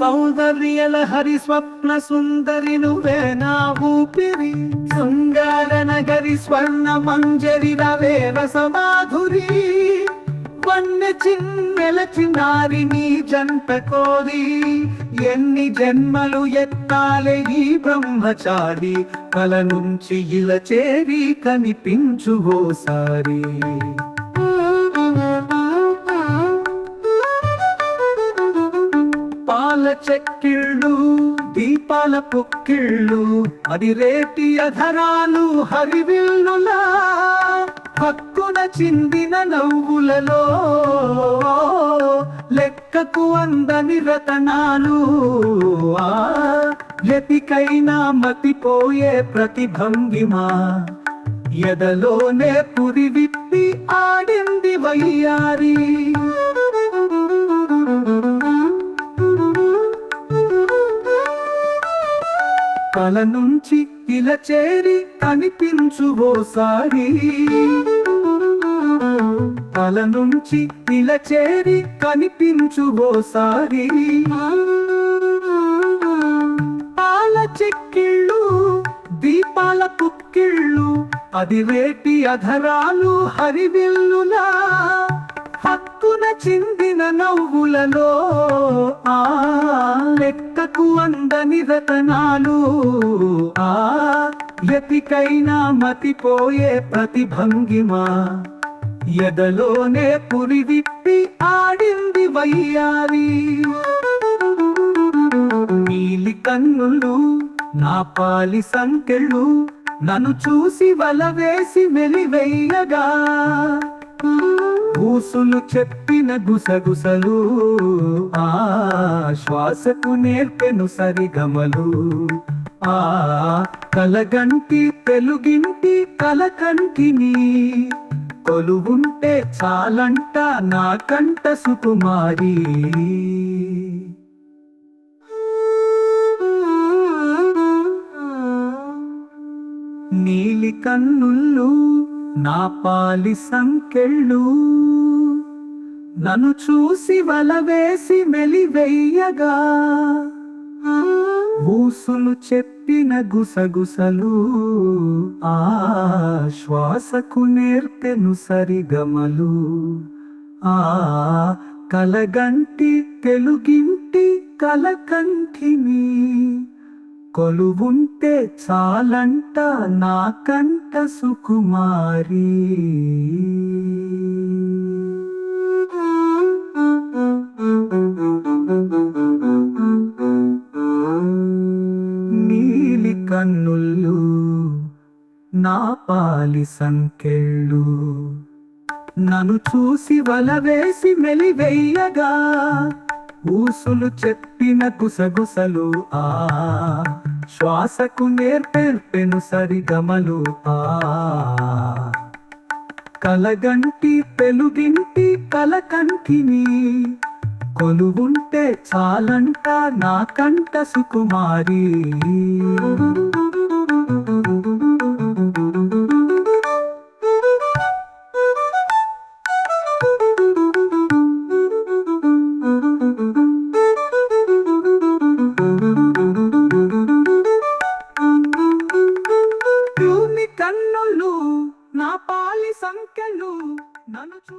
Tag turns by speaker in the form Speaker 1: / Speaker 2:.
Speaker 1: సౌందర్యల హరి స్వప్న సుందరి నువ్వే నా ఊపిరి. శృంగార నగరి స్వర్ణ మంజరి నవే రసమాధురి. వన్య చిన్నెలచి నారి నీ జంట కోరి. ఎన్ని జన్మలు ఎత్తాలే ఈ బ్రహ్మచారి. కల నుంచి ఇలా చేరి కనిపించు ఓసారి. పాల చెక్కిళ్ళు దీపాల పుక్కిళ్ళు అది రేటి అధరాలు హరివిల్లులా హక్కున చిందిన నవ్వులలో లెక్కకు అందని రతనాలు. ఎతికైనా మతిపోయే ప్రతిభంగిమా. ఎదలోనే పురి విప్పి ఆడింది వయ్యారి. కల నుంచి ఇలా చేరి కనిపించు ఓసారి. కల నుంచి ఇలా చేరి కనిపించు ఓసారి. పాల చెక్కిళ్ళు దీపాల పుక్కిళ్ళు అది రేటి అధరాలు హరివిల్లులా హక్కున చిందిన నవ్వులలో. ఆ లెక్కకు అందని రతనాలు. ఆ ఎతికైనా మతిపోయే ప్రతిభంగిమా. ఎదలోనే పురి విప్పి ఆడింది వయ్యారి. నీలి కన్నులు నా పాలి సంకెళ్ళు నన్ను చూసి వలవేసి వేసి వెలివెయ్యగా చెప్పి పుట్టిన గుసగుసలు ఆ శ్వాసకు నేర్పెను సరిగమలు. ఆ కలగంటి తెలుగింటి కలకంటిని కొలువుంటే చాలంట నాకంట సుకుమారి. నీలి కన్నుళ్ళు నా పాలి సంకెళ్ళు నన్ను చూసి వల వేసి మెలివెయ్యగా ఊసులు చెప్పిన గుసగుసలు ఆ శ్వాసకు నేర్పెను సరిగమలు. ఆ కలగంటి తెలుగింటి కలకంఠిని. కొలువుంటే చాలంట నా కంట సుకుమారి. కన్నుళ్ళు నా పాలి సంకెళ్ళు. నన్ను చూసి వల వేసి మెలివెయ్యగా ఊసులు చెప్పిన గుసగుసలు ఆ. శ్వాసకు నేర్పెర్పెను సరిగమలు ఆ. కలగంటి పెలుగింటి కలకంకిని కొలువుంటే చాలంట నాకంట సుకుమారి. కన్నులు నా పాలి సంఖ్యలు నన్ను చూ